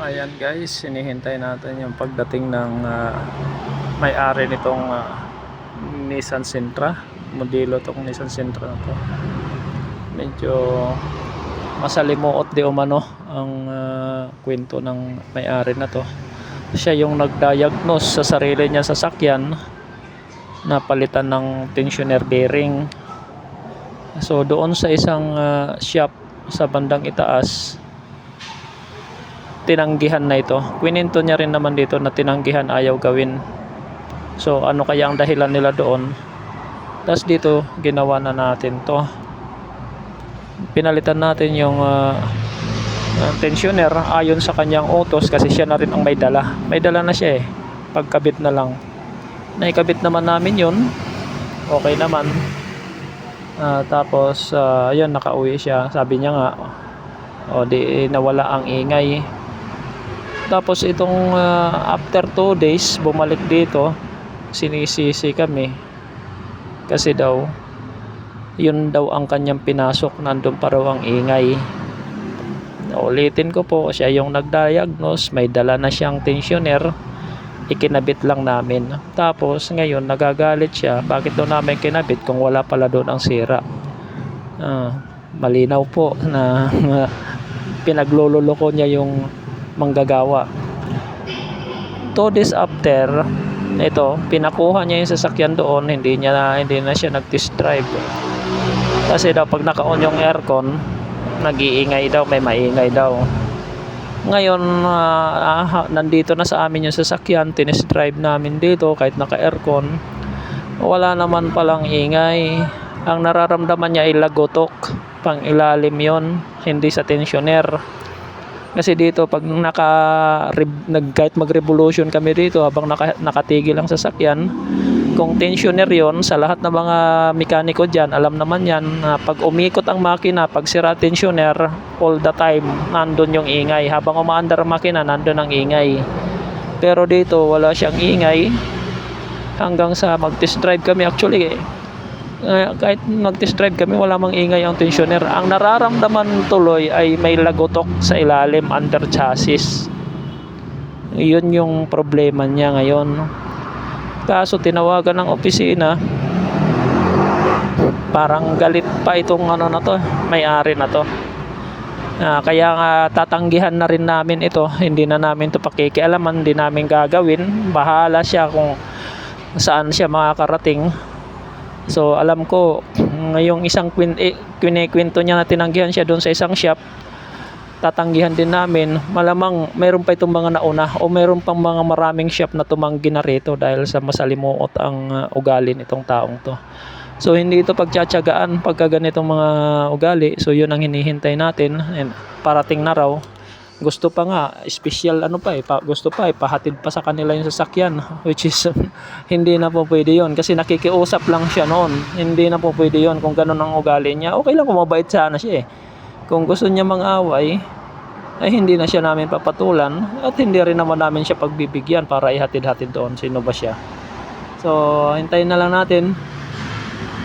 Ayan guys, hinihintay natin yung pagdating ng ah, may-ari nitong ah, Nissan Sentra. Modelo tong Nissan Sentra na to. Medyo masalimuot di umano ang ah, kwento ng may-ari na to. Siya yung nag-diagnose sa sarili niya sa sakyan na palitan ng tensioner bearing. So doon sa isang ah, shop sa bandang itaas, tinanggihan na ito. Kwininto niya rin naman dito na tinanggihan ayaw gawin. So ano kaya ang dahilan nila doon? Tapos dito ginawa na natin to. Pinalitan natin yung uh, uh, tensioner ayon sa kanyang autos kasi siya na rin ang may dala. May dala na siya eh. Pagkabit na lang. Naikabit naman namin yun. Okay naman. Ah, tapos uh, ayun nakauwi siya. Sabi niya nga o di nawala ang ingay tapos itong ah, after 2 days bumalik dito sinisisi kami. Kasi daw yun daw ang kanyang pinasok nandun pa raw ang ingay. Ulitin ko po siya yung nagdiagnose may dala na siyang tensioner ikinabit lang namin. Tapos ngayon nagagalit siya bakit daw namin kinabit kung wala pala doon ang sira? Ah, malinaw po na pinaglololoko niya yung manggagawa. Two days after, ito, pinakuha niya yung sasakyan doon, hindi niya na, hindi na siya nag-test drive. Kasi daw pag naka-on yung aircon, nag-iingay daw, may maingay daw. Ngayon, ah, ah, nandito na sa amin yung sasakyan, tinest drive namin dito kahit naka-aircon. Wala naman palang ingay. Ang nararamdaman niya ay lagotok, pang ilalim yon hindi sa tensioner. Kasi dito pag naka nag kahit mag-revolution kami dito habang naka, nakatigil ang sasakyan, kung tensioner yon sa lahat ng mga mekaniko diyan, alam naman yan na pag umikot ang makina, pag sira tensioner, all the time nandun yung ingay. Habang umaandar ang makina, nandun ang ingay. Pero dito wala siyang ingay hanggang sa mag-test drive kami actually eh, eh, kahit mag-test drive kami wala mang ingay ang tensioner. Ang nararamdaman tuloy ay may lagotok sa ilalim under chassis. Yun yung problema niya ngayon kaso tinawagan ng opisina parang galit pa itong ano na to may-ari na to. Ah, kaya nga tatanggihan na rin namin ito. Hindi na namin to pakikialaman hindi namin gagawin. Bahala siya kung saan siya makakarating So alam ko ngayong isang kwin eh, kwinikwento niya na tinanggihan siya doon sa isang shop tatanggihan din namin malamang mayroon pa itong mga nauna o mayroon pang mga maraming shop na tumanggi na rito dahil sa masalimuot ang uh, ugali nitong taong to. So hindi ito pagtsatsagaan pagka ganitong mga ugali. So yun ang hinihintay natin and parating na raw gusto pa nga special ano pa eh pa, gusto pa eh pahatid pa sa kanila yung sasakyan which is hindi na po pwede yon kasi nakikiusap lang siya noon hindi na po pwede yon kung ganun ang ugali niya. Okay lang kung mabait sana siya eh. Kung gusto niya mang-away ay hindi na siya namin papatulan at hindi rin naman namin siya pagbibigyan para ihatid-hatid doon sino ba siya. So hintayin na lang natin